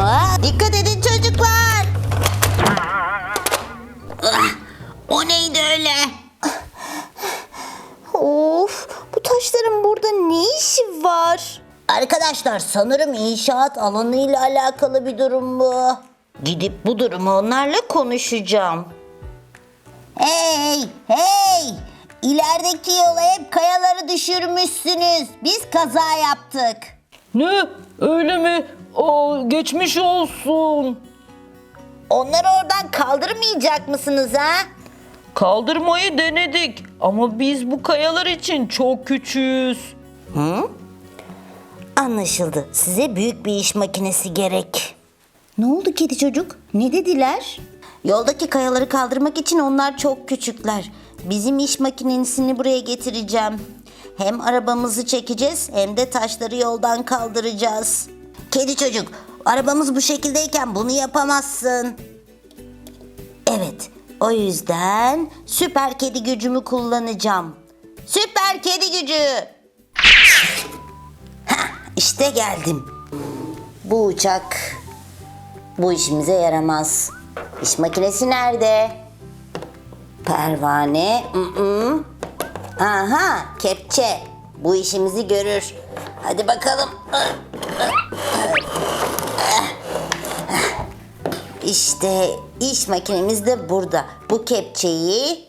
Aa, dikkat edin çocuklar. Ah, O neydi öyle? Of bu taşların burada ne işi var? Arkadaşlar sanırım inşaat alanıyla alakalı bir durum bu. Gidip bu durumu onlarla konuşacağım. Hey hey! İlerideki yola hep kayaları düşürmüşsünüz. Biz kaza yaptık. Ne? Öyle mi? Aa, geçmiş olsun. Onları oradan kaldırmayacak mısınız ha? Kaldırmayı denedik ama biz bu kayalar için çok küçüğüz. Anlaşıldı. Size büyük bir iş makinesi gerek. Ne oldu kedi çocuk? Ne dediler? Yoldaki kayaları kaldırmak için onlar çok küçükler. Bizim iş makinesini buraya getireceğim. Hem arabamızı çekeceğiz hem de taşları yoldan kaldıracağız. Kedi çocuk, arabamız bu şekildeyken bunu yapamazsın. Evet, o yüzden süper kedi gücümü kullanacağım. Süper kedi gücü. İşte geldim. Bu uçak bu işimize yaramaz. İş makinesi nerede? Pervane. ı-ı. Aha, kepçe. Bu işimizi görür. Hadi bakalım. İşte iş makinemiz de burada. Bu kepçeyi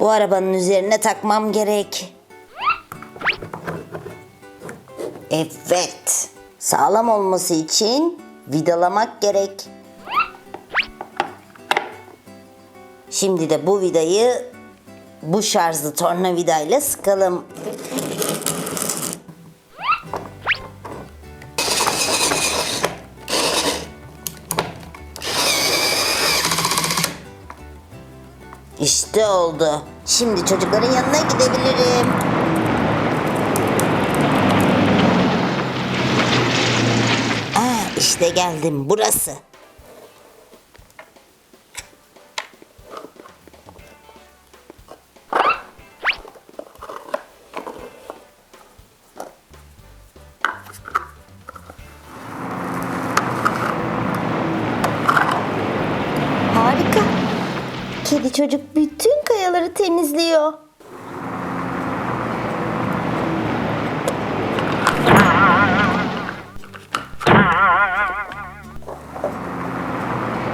bu arabanın üzerine takmam gerek. Evet. Sağlam olması için vidalamak gerek. Şimdi de bu vidayı bu şarjlı tornavidayla sıkalım. İşte oldu. Şimdi çocukların yanına gidebilirim. Aa, işte geldim burası. Kedi çocuk bütün kayaları temizliyor.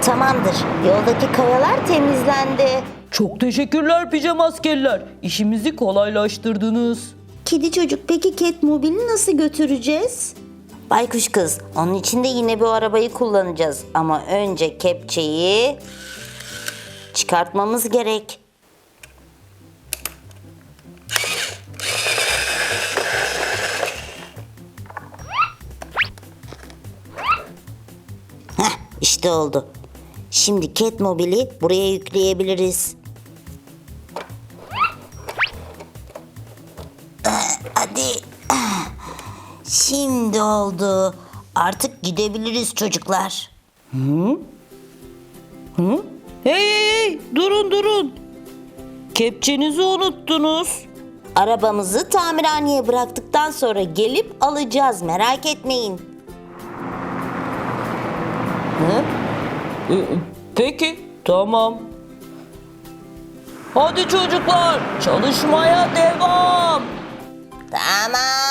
Tamamdır. Yoldaki kayalar temizlendi. Çok teşekkürler pijama askerler. İşimizi kolaylaştırdınız. Kedi çocuk peki Catmobile'i nasıl götüreceğiz? Baykuş kız, onun için de yine bu arabayı kullanacağız. Ama önce kepçeyi çıkartmamız gerek. Heh, işte oldu. Şimdi Catmobile'i buraya yükleyebiliriz. Hadi. Şimdi oldu. Artık gidebiliriz çocuklar. Hey hey hey durun durun. Kepçenizi unuttunuz. Arabamızı tamirhaneye bıraktıktan sonra gelip alacağız. Merak etmeyin. Ee, Peki tamam. Hadi çocuklar çalışmaya devam. Tamam.